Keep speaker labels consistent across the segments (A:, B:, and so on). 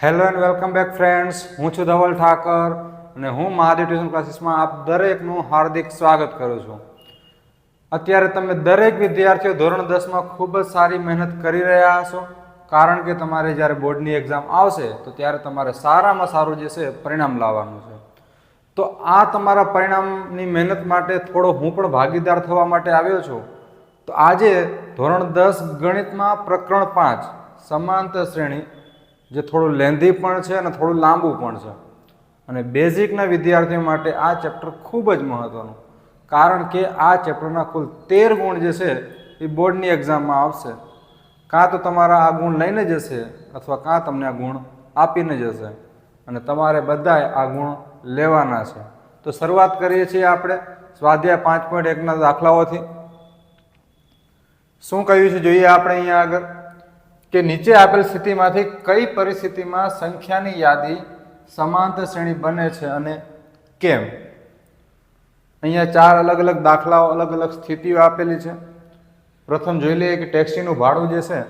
A: Hello and welcome back friends હું છું ધવલ ઠાકર અને હું મહાદેવ ટ્યુશન ક્લાસીસમાં આપ દરેકનું હાર્દિક સ્વાગત કરું છું. અત્યારે તમે દરેક વિદ્યાર્થીઓ ધોરણ દસમાં ખૂબ જ સારી મહેનત કરી રહ્યા હશો. કારણ કે તમારે જ્યારે બોર્ડની એક્ઝામ આવશે, તો ત્યારે તમારે સારામાં સારું જે છે, પરિણામ લાવવાનું છે. તો આ તમારા પરિણામની મહેનત માટે થોડો હું પણ ભાગીદાર થવા માટે આવ્યો છું. તો આજે ધોરણ દસ ગણિતમાં પ્રકરણ પાંચ, સમાંતર શ્રેણી જે થોડું લેન્ધી પણ છે અને થોડું લાંબુ પણ છે. અને બેઝિકના વિદ્યાર્થીઓ માટે આ ચેપ્ટર ખૂબ જ મહત્ત્વનું કારણ કે આ ચેપ્ટરના કુલ તેર ગુણ જે છે એ બોર્ડની એક્ઝામમાં આવશે. કાં તો તમારા આ ગુણ લઈને જશે અથવા કાં તમને આ ગુણ આપીને જશે. અને તમારે બધાએ આ ગુણ લેવાના છે. તો શરૂઆત કરીએ છીએ આપણે સ્વાધ્યાય પાંચ પોઈન્ટ એકના દાખલાઓથી. શું કહ્યું છે? જોઈએ આપણે અહીંયા આગળ. કે નીચે આપેલ સ્થિતિમાંથી કઈ પરિસ્થિતિમાં સંખ્યાની યાદી સમાંતર શ્રેણી બને છે અને કેમ? અહીંયા ચાર અલગ અલગ દાખલાઓ, અલગ અલગ સ્થિતિઓ આપેલી છે. પ્રથમ જોઈ લઈએ કે ટેક્સીનું ભાડું જે છે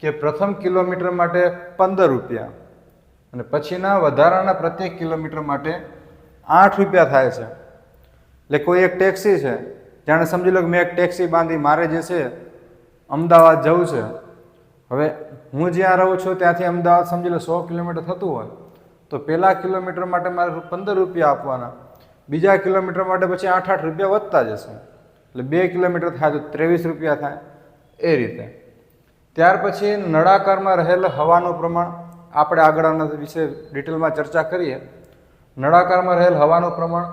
A: કે પ્રથમ કિલોમીટર માટે પંદર રૂપિયા અને પછીના વધારાના પ્રત્યેક કિલોમીટર માટે આઠ રૂપિયા થાય છે. એટલે કોઈ એક ટેક્સી છે, જાણે સમજી લો કે મેં એક ટેક્સી બાંધી, મારે જે છે, અમદાવાદ જવું છે હવે હું જ્યાં રહું છું ત્યાંથી અમદાવાદ સમજી લો સો કિલોમીટર થતું હોય, તો પહેલા કિલોમીટર માટે મારે પંદર રૂપિયા આપવાના. બીજા કિલોમીટર માટે પછી આઠ આઠ રૂપિયા વધતા જશે. એટલે બે કિલોમીટર થાય તો ત્રેવીસ રૂપિયા થાય, એ રીતે. ત્યાર પછી નળાકારમાં રહેલ હવાનું પ્રમાણ આપણે આગળના વિશે ડિટેલમાં ચર્ચા કરીએ. નળાકારમાં રહેલ હવાનું પ્રમાણ,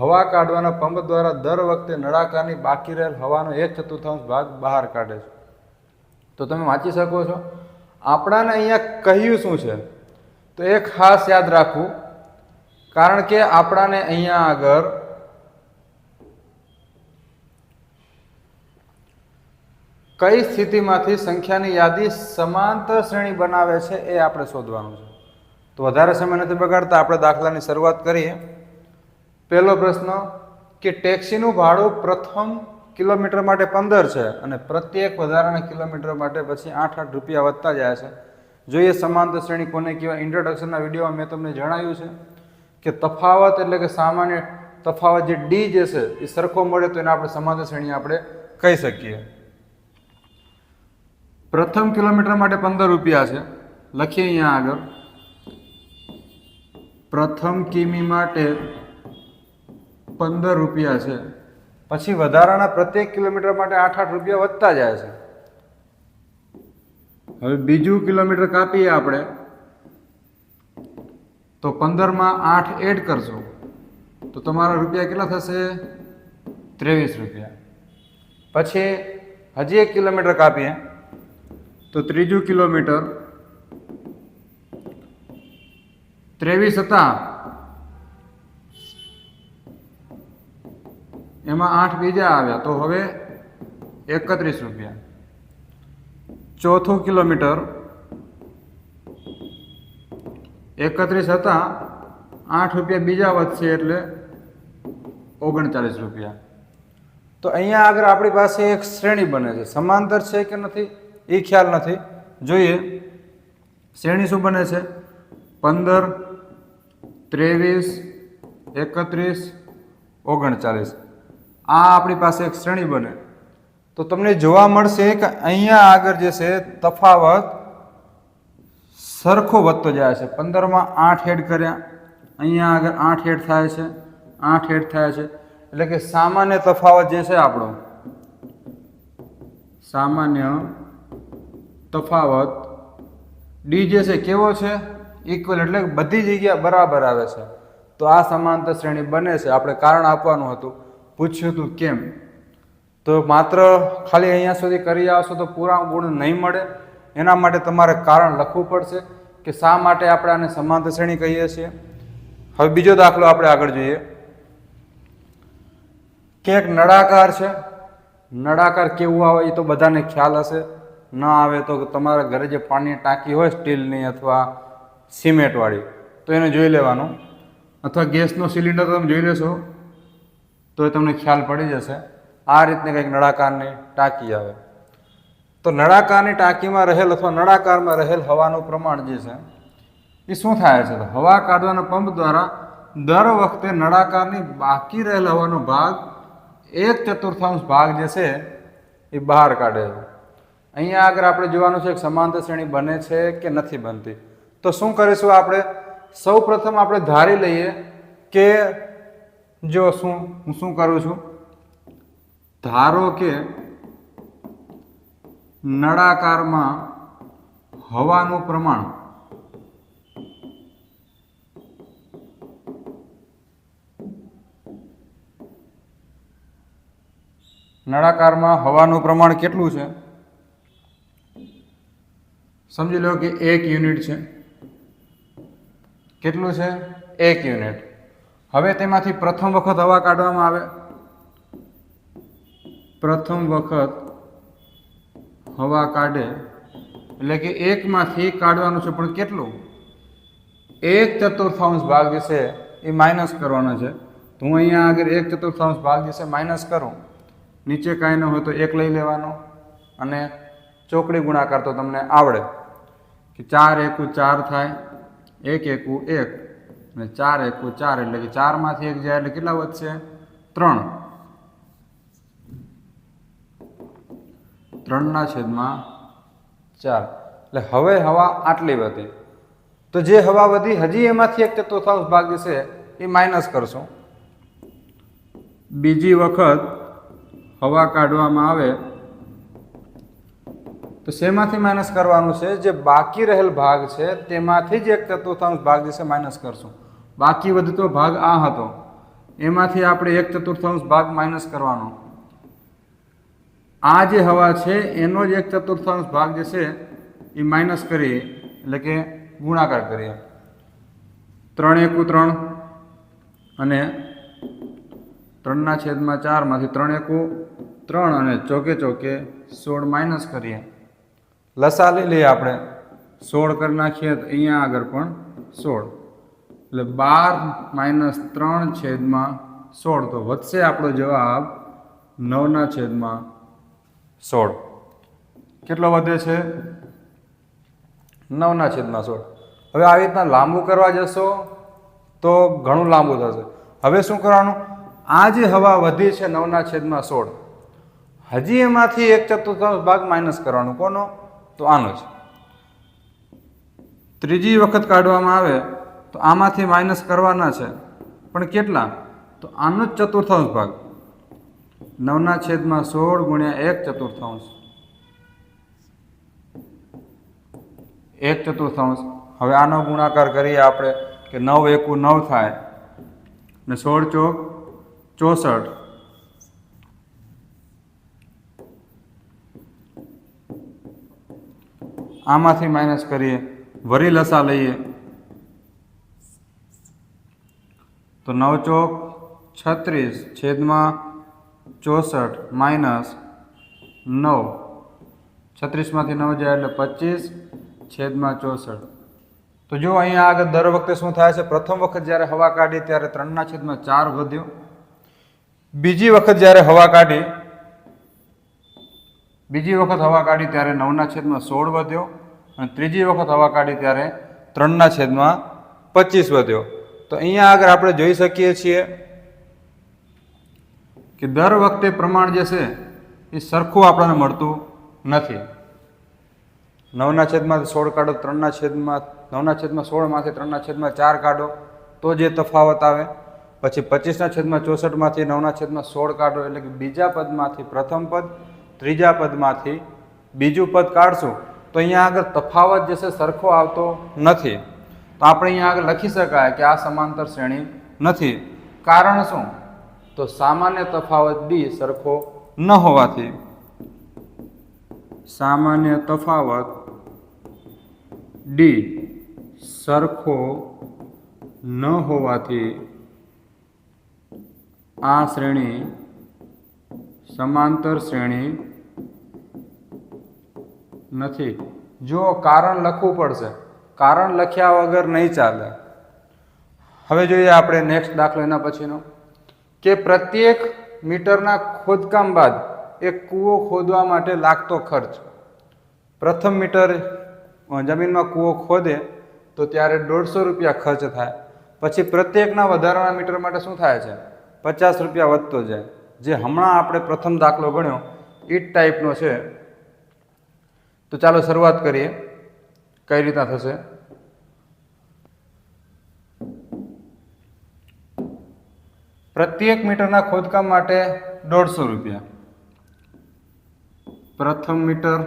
A: હવા કાઢવાના પંપ દ્વારા દર વખતે નળાકારની બાકી રહેલ હવાનો એક ચતુર્થાંશ ભાગ બહાર કાઢે છે. તો તમે વાંચી શકો છો. આપણાને અહીંયા કહ્યું શું છે? તો એ ખાસ યાદ રાખવું, કારણ કે આપણાને અહીંયા આગળ કઈ સ્થિતિમાંથી સંખ્યાની યાદી સમાંતર શ્રેણી બનાવે છે એ આપણે શોધવાનું છે. તો વધારે સમય નથી બગાડતા, આપણે દાખલાની શરૂઆત કરીએ. પહેલો પ્રશ્ન, કે ટેક્સીનું ભાડું પ્રથમ કિલોમીટર માટે પંદર છે અને પ્રત્યેક વધારાના કિલોમીટર માટે પછી આઠ આઠ રૂપિયા વધતા જાય છે. જોઈએ સમાંતર શ્રેણી કોને કહેવાય? ઇન્ટ્રોડક્શનના વિડીયોમાં મેં તમને જણાવ્યું છે કે તફાવત એટલે કે સામાન્ય તફાવત જે ડી જે છે, એ સરખો મળે તો એને આપણે સમાંતર શ્રેણી આપણે કહી શકીએ. પ્રથમ કિલોમીટર માટે પંદર રૂપિયા છે. લખીએ અહીંયા આગળ. પ્રથમ કિમી માટે પંદર રૂપિયા છે. પછી વધારાના પ્રત્યેક કિલોમીટર માટે આઠ આઠ રૂપિયા વધતા જાય છે. હવે બીજું કિલોમીટર કાપીએ આપણે. તો પંદરમાં આઠ એડ કરશો. તો તમારા રૂપિયા કેટલા થશે? ત્રેવીસ રૂપિયા. પછી હજી એક કિલોમીટર કાપીએ. તો ત્રીજું કિલોમીટર. ત્રેવીસ હતા. એમાં આઠ બીજા આવ્યા, તો હવે એકત્રીસ રૂપિયા. ચોથું કિલોમીટર. એકત્રીસ હતા, આઠ રૂપિયા બીજા વધશે એટલે ઓગણચાલીસ રૂપિયા. તો અહીંયા આગળ આપણી પાસે એક શ્રેણી બને છે. સમાંતર છે કે નથી? એ ખ્યાલ નથી. જોઈએ. શ્રેણી શું બને છે? પંદર, ત્રેવીસ, એકત્રીસ, ઓગણચાલીસ. આ આપણી પાસે એક શ્રેણી બને. તો તમને જોવા મળશે કે અહીંયા આગળ જે છે, તફાવત સરખો વધતો જાય છે. પંદરમાં આઠ હેડ કર્યા. અહીંયા આગળ આઠ હેડ થાય છે. આઠ હેડ થાય છે. એટલે કે સામાન્ય તફાવત જે છે આપણો, સામાન્ય તફાવત ડી જે છે કેવો છે? ઇક્વલ એટલે બધી જગ્યા બરાબર આવે છે. તો આ સમાંતર શ્રેણી બને છે. આપણે કારણ આપવાનું હતું. પૂછ્યું હતું કેમ? તો માત્ર ખાલી અહીંયા સુધી કરી આવશો તો પૂરા ગુણ નહીં મળે. એના માટે તમારે કારણ લખવું પડશે કે શા માટે આપણે આને સમાંતર શ્રેણી કહીએ છીએ. હવે બીજો દાખલો આપણે આગળ જોઈએ. કે એક નળાકાર છે. નળાકાર કેવું આવે એ તો બધાને ખ્યાલ હશે. ન આવે તો તમારા ઘરે જે પાણીની ટાંકી હોય સ્ટીલની અથવા સિમેન્ટવાળી, તો એને જોઈ લેવાનું. અથવા ગેસનો સિલિન્ડર તમે જોઈ લેશો. તો એ તમને ખ્યાલ પડી જશે. આ રીતની કંઈક નળાકારની ટાંકી આવે. તો નળાકારની ટાંકીમાં રહેલ અથવા નળાકારમાં રહેલ હવાનું પ્રમાણ જે છે, એ શું થાય છે? હવા કાઢવાના પંપ દ્વારા દર વખતે નળાકારની બાકી રહેલ હવાનો ભાગ, એક ચતુર્થાંશ ભાગ જે છે, એ બહાર કાઢે છે. અહીંયા આગળ આપણે જોવાનું છે કે સમાંતર શ્રેણી બને છે કે નથી બનતી. તો શું કરીશું આપણે? સૌ પ્રથમ આપણે ધારી લઈએ કે જો શું, હું શું કરું છું? ધારો કે નળાકારમાં હવાનું પ્રમાણ નળાકારમાં હવાનું પ્રમાણ કેટલું છે? સમજી લો કે એક યુનિટ છે. કેટલું છે? એક યુનિટ. હવે તેમાંથી પ્રથમ વખત હવા કાઢવામાં આવે. પ્રથમ વખત હવા કાઢે. એટલે કે એકમાંથી કાઢવાનું છે, પણ કેટલું? એક ચતુર્થાંશ ભાગ જે એ માઇનસ કરવાનો છે. તો હું અહીંયા આગળ એક ચતુર્થાંશ ભાગ જે માઇનસ કરું. નીચે કાંઈ ન હોય તો એક લઈ લેવાનો. અને ચોકડી ગુણાકાર તો તમને આવડે. કે ચાર એકુ ચાર થાય, એક એકુ એક. અને ચાર એકુ ચાર, એટલે કે ચારમાંથી એક જાય એટલે કેટલા વધશે? ત્રણ. ત્રણના છેદમાં ચાર. એટલે હવે હવા આટલી વધી. તો જે હવા વધી, હજી એમાંથી એક ચતુર્થાંશ ભાગ છે, એ માઇનસ કરશું. બીજી વખત હવા કાઢવામાં આવે, તો શેમાંથી માઇનસ કરવાનું છે? જે બાકી રહેલ ભાગ છે, તેમાંથી જ એક ચતુર્થાંશ ભાગ જે માઇનસ કરશું. બાકી વધતો ભાગ આ હતો. એમાંથી આપણે એક ચતુર્થાંશ ભાગ માઇનસ કરવાનો. આ જે હવા છે, એનો જ એક ચતુર્થાંશ ભાગ જે છે, એ માઇનસ કરીએ, એટલે કે ગુણાકાર કરીએ. ત્રણ એકુ ત્રણ અને ત્રણના છેદમાં ચારમાંથી ત્રણ એકુ ત્રણ અને ચોકે ચોકે સોળ માઇનસ કરીએ. લસા લઈ લઈએ આપણે. સોળ કરી નાખીએ અહીંયા આગળ પણ સોળ. એટલે બાર માઇનસ ત્રણ છેદમાં સોળ. તો વધશે આપણો જવાબ નવના છેદમાં સોળ. કેટલો વધે છે? નવના છેદમાં સોળ. હવે આવી રીતના લાંબુ કરવા જશો તો ઘણું લાંબુ થશે. હવે શું કરવાનું? આ જે હવા વધી છે નવના છેદમાં સોળ, હજી એમાંથી એક ચતુર્થાંશ ભાગ માઇનસ કરવાનો. કોનો? તો આનો જ. ત્રીજી વખત કાઢવામાં આવે તો આમાંથી માઇનસ કરવાના છે. પણ કેટલા? તો આનો જ ચતુર્થાંશ ભાગ. નવના છેદમાં સોળ ગુણ્યા એક ચતુર્થાંશ. એક ચતુર્થાંશ. હવે આનો ગુણાકાર કરીએ આપણે કે નવ એકુ નવ થાય. ને સોળ ચોક ચોસઠ. આમાંથી માઇનસ કરીએ. વરી લસા લઈએ. તો નવ ચોક છત્રીસ છેદમાં ચોસઠ માઇનસ નવ. છત્રીસમાંથી નવ જાય એટલે પચીસ છેદમાં ચોસઠ. તો જો અહીંયા આગળ દર વખતે શું થાય છે? પ્રથમ વખત જ્યારે હવા કાઢી ત્યારે ત્રણના છેદમાં ચાર વધ્યો. બીજી વખત જ્યારે હવા કાઢી, બીજી વખત હવા કાઢી ત્યારે નવના છેદમાં સોળ વધ્યો અને ત્રીજી વખત હવા કાઢી ત્યારે ત્રણના છેદમાં પચીસ વધ્યો. તો અહીંયા આગળ આપણે જોઈ શકીએ છીએ કે દર વખતે પ્રમાણ જે છે એ સરખું આપણને મળતું નથી. નવના છેદમાં સોળ કાઢો, ત્રણના છેદમાં, નવના છેદમાં સોળમાંથી ત્રણના છેદમાં ચાર કાઢો, તો જે તફાવત આવે. પછી પચીસના છેદમાં ચોસઠમાંથી નવના છેદમાં સોળ કાઢો, એટલે કે બીજા પદમાંથી પ્રથમ પદ, ત્રીજા પદમાંથી બીજું પદ કાઢશું. તો અહીંયા આગળ તફાવત જે છે સરખો આવતો નથી. તો આપણે અહીંયા આગળ લખી શકાય કે આ સમાંતર શ્રેણી નથી. કારણ શું? તો સામાન્ય તફાવત ડી સરખો ન હોવાથી. સામાન્ય તફાવત ડી સરખો ન હોવાથી આ શ્રેણી સમાંતર શ્રેણી નથી. જો કારણ લખવું પડશે. કારણ લખ્યા વગર નહીં ચાલે. હવે જોઈએ આપણે નેક્સ્ટ દાખલો એના પછીનો, કે પ્રત્યેક મીટરના ખોદકામ બાદ એક કૂવો ખોદવા માટે લાગતો ખર્ચ. પ્રથમ મીટર જમીનમાં કૂવો ખોદે તો ત્યારે દોઢસો રૂપિયા ખર્ચ થાય. પછી પ્રત્યેકના વધારાના મીટર માટે શું થાય છે? પચાસ રૂપિયા વધતો જાય. જે હમણાં આપણે પ્રથમ દાખલો ગણ્યો એ ટાઈપનો છે. તો ચાલો શરૂઆત કરીએ. કઈ રીતના થશે? પ્રત્યેક મીટરના ખોદકામ માટે દોઢસો રૂપિયા. પ્રથમ મીટર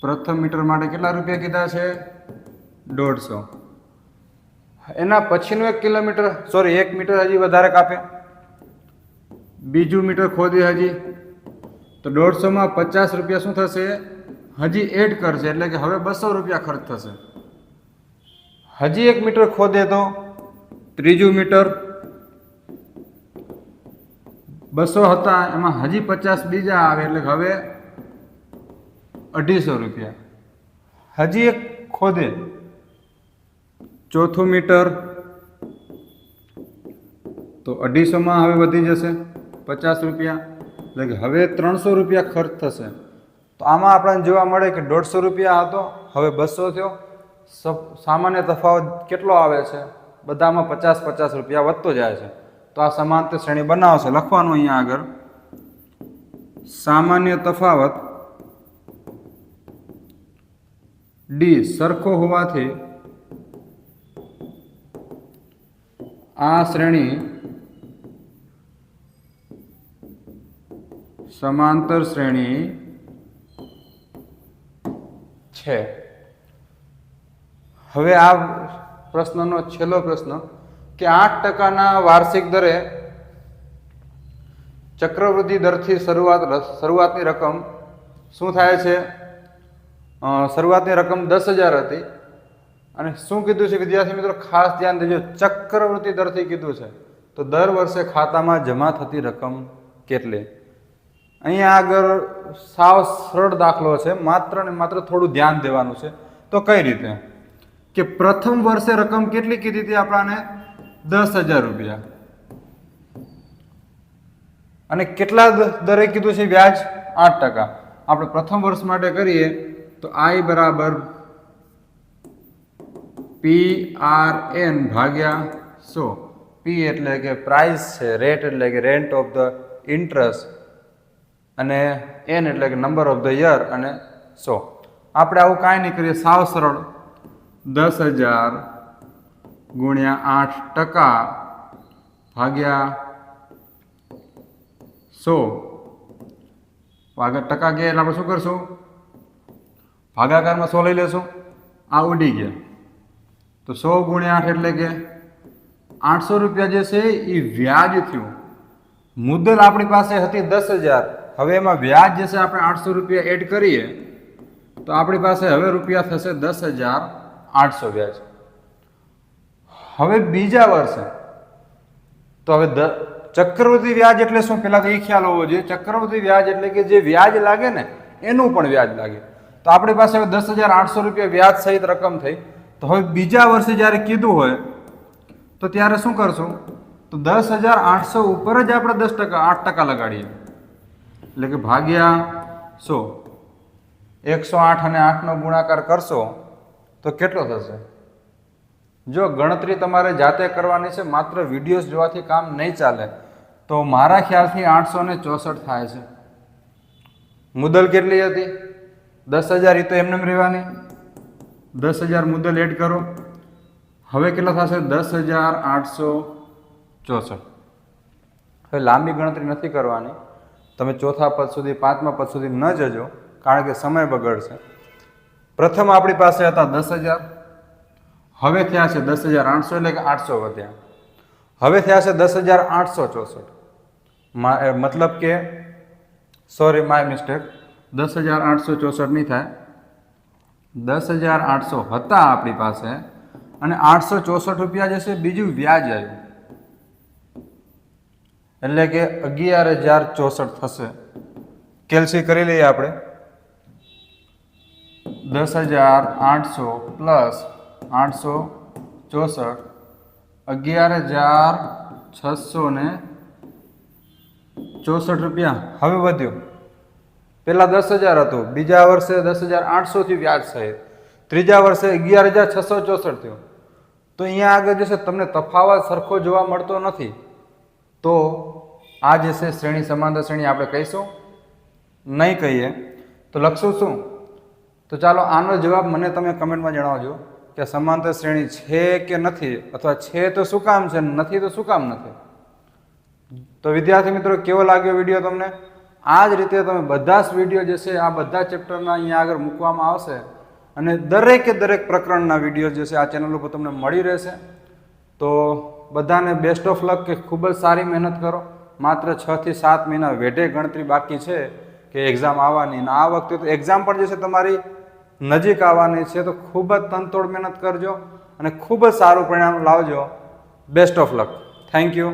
A: પ્રથમ મીટર માટે કેટલા રૂપિયા કીધા છે? દોઢસો. એના પછીનું એક કિલોમીટર સોરી એક મીટર હજી વધારે કાપે. બીજું મીટર ખોદી હજી. તો દોઢસોમાં પચાસ રૂપિયા શું થશે? હજી એડ કરશે, એટલે કે હવે બસો રૂપિયા ખર્ચ થશે. હજી એક મીટર ખોદે તો? ત્રીજું મીટર? બસો હતા, એમાં હજી પચાસ બીજા આવે, એટલે હવે અઢીસો રૂપિયા. હજી એક ખોદે. ચોથું મીટર? તો અઢીસોમાં હવે વધી જશે પચાસ રૂપિયા. એટલે કે હવે ત્રણસો રૂપિયા ખર્ચ થશે. તો આમાં આપણને જોવા મળે કે દોઢસો રૂપિયા હતો, હવે બસો થયો. સામાન્ય તફાવત કેટલો આવે છે? બધામાં પચાસ પચાસ રૂપિયા વધતો જાય છે. તો આ સમાંતર શ્રેણી બનાવશે. લખવાનું અહીંયા આગળ. સામાન્ય તફાવત ડી સરખો હોવાથી આ શ્રેણી સમાંતર શ્રેણી છે. હવે આ પ્રશ્નનો છેલ્લો પ્રશ્ન કે આઠ ટકાના વાર્ષિક દરે ચક્રવૃદ્ધિ દરથી શરૂઆત શરૂઆતની રકમ શું થાય છે? શરૂઆતની રકમ દસ હજાર હતી અને શું કીધું છે? વિદ્યાર્થી મિત્રો, ખાસ ધ્યાન દેજો. ચક્રવૃત્તિ દરથી કીધું છે. તો દર વર્ષે ખાતામાં જમા થતી રકમ કેટલી? અહીંયા આગળ સાવ સરળ દાખલો છે. માત્ર ને માત્ર થોડું ધ્યાન દેવાનું છે. તો કઈ રીતે? કે પ્રથમ વર્ષે રકમ કેટલી કીધી હતી આપણાને? દસ હજાર રૂપિયા. અને કેટલા દરે કીધું છે વ્યાજ? આઠ ટકા. આપણે પ્રથમ વર્ષ માટે કરીએ તો આઈ બરાબર પી આર એન ભાગ્યા સો. પી એટલે કે પ્રાઇસ છે, રેટ એટલે કે રેન્ટ ઓફ ધ ઇન્ટરેસ્ટ. અને એન એટલે કે નંબર ઓફ ધ યર અને સો આપણે આવું કાંઈ નહીં કરીએ, સાવ સરળ. દસ હજાર ગુણ્યા આઠ ટકા ભાગ્યા સો. ભાગ્યા ટકા ગયા એટલે આપણે શું કરશું? ભાગાકારમાં સો લઈ લેશું. આ ઉડી ગયા. તો સો ગુણ્યા આઠ એટલે કે આઠસો રૂપિયા જે છે એ વ્યાજ થયું. મુદ્દલ આપણી પાસે હતી દસ હજાર. હવે એમાં વ્યાજ જે આપણે આઠસો રૂપિયા એડ કરીએ, તો આપણી પાસે હવે રૂપિયા થશે દસ હજાર આઠસો વ્યાજ. હવે બીજા વર્ષે, તો હવે દ ચક્રવૃદ્ધિ વ્યાજ એટલે શું? પેલા તો એ ખ્યાલ હોવો જોઈએ. ચક્રવૃદ્ધિ વ્યાજ એટલે કે જે વ્યાજ લાગે ને, એનું પણ વ્યાજ લાગે. તો આપણી પાસે હવે દસ હજાર આઠસો રૂપિયા વ્યાજ સહિત રકમ થઈ. તો હવે બીજા વર્ષે જ્યારે કીધું હોય, તો ત્યારે શું કરશું? તો દસ હજાર આઠસો ઉપર જ આપણે દસ ટકા, આઠ ટકા લગાડીએ. એટલે કે ભાગ્યા સો. એકસો આઠ અને આઠનો ગુણાકાર કરશો તો કેટલો થશે? જો ગણતરી તમારે જાતે કરવાની છે, માત્ર વિડીયોઝ જોવાથી કામ નહીં ચાલે, તો મારા ખ્યાલથી આઠસો ને ચોસઠ થાય છે. મુદલ કેટલી હતી? દસ હજાર, એ તો એમને એમ રહેવાની. દસ હજાર મુદલ એડ કરો. હવે કેટલા થશે? દસ હજાર આઠસો ચોસઠ. હવે લાંબી ગણતરી નથી કરવાની. તમે ચોથા પદ સુધી, પાંચમા પદ સુધી ન જજો, કારણ કે સમય બગડશે. પ્રથમ આપણી પાસે હતા દસ હજાર, હવે થયા છે દસ હજાર આઠસો એટલે કે આઠસો વધ્યા. હવે થયા છે દસ હજાર આઠસો ચોસઠ. મતલબ કે સોરી માય મિસ્ટેક દસ હજાર આઠસો ચોસઠ નહીં થાય. દસ હજાર આઠસો હતા આપણી પાસે, અને આઠસો ચોસઠ રૂપિયા જે છે બીજું વ્યાજ આવ્યું. એટલે કે અગિયાર હજાર ચોસઠ થશે. કેલ્સી કરી લઈએ આપણે. દસ હજાર આઠસો પ્લસ આઠસો ચોસઠ, અગિયાર હજાર છસો ને ચોસઠ રૂપિયા. હવે વધ્યો. પહેલાં દસ હજાર હતું. બીજા વર્ષે દસ હજાર આઠસોથી વ્યાજ સહિત ત્રીજા વર્ષે અગિયાર હજાર છસો ચોસઠ થયું. તો અહીંયા આગળ જશે તમને તફાવત સરખો જોવા મળતો નથી. તો આ જે છે શ્રેણી સમાંતર શ્રેણી આપણે કહીશું. નહીં કહીએ. તો લખશું શું? તો ચાલો આનો જવાબ મને તમે કમેન્ટમાં જણાવજો કે સમાંતર શ્રેણી છે કે નથી? અથવા છે તો શું કામ છે? નથી તો શું કામ નથી? તો વિદ્યાર્થી મિત્રો, કેવો લાગ્યો વીડિયો તમને? આ જ રીતે તમે બધા જ વીડિયો જે છે, આ બધા ચેપ્ટરના અહીંયા આગળ મૂકવામાં આવશે. અને દરેકે દરેક પ્રકરણના વીડિયો જે છે, આ ચેનલ ઉપર તમને મળી રહેશે. તો બધાને બેસ્ટ ઓફ લક કે ખૂબ જ સારી મહેનત કરો. માત્ર છ થી સાત મહિના વેઢે ગણતરી બાકી છે કે એક્ઝામ આવવાની. અને આ વખતે તો એક્ઝામ પણ જે છે તમારી નજીક આવવાની છે, તો ખૂબ જ તનતોડ મહેનત કરજો અને ખૂબ જ સારું પરિણામ લાવજો. Best of luck thank you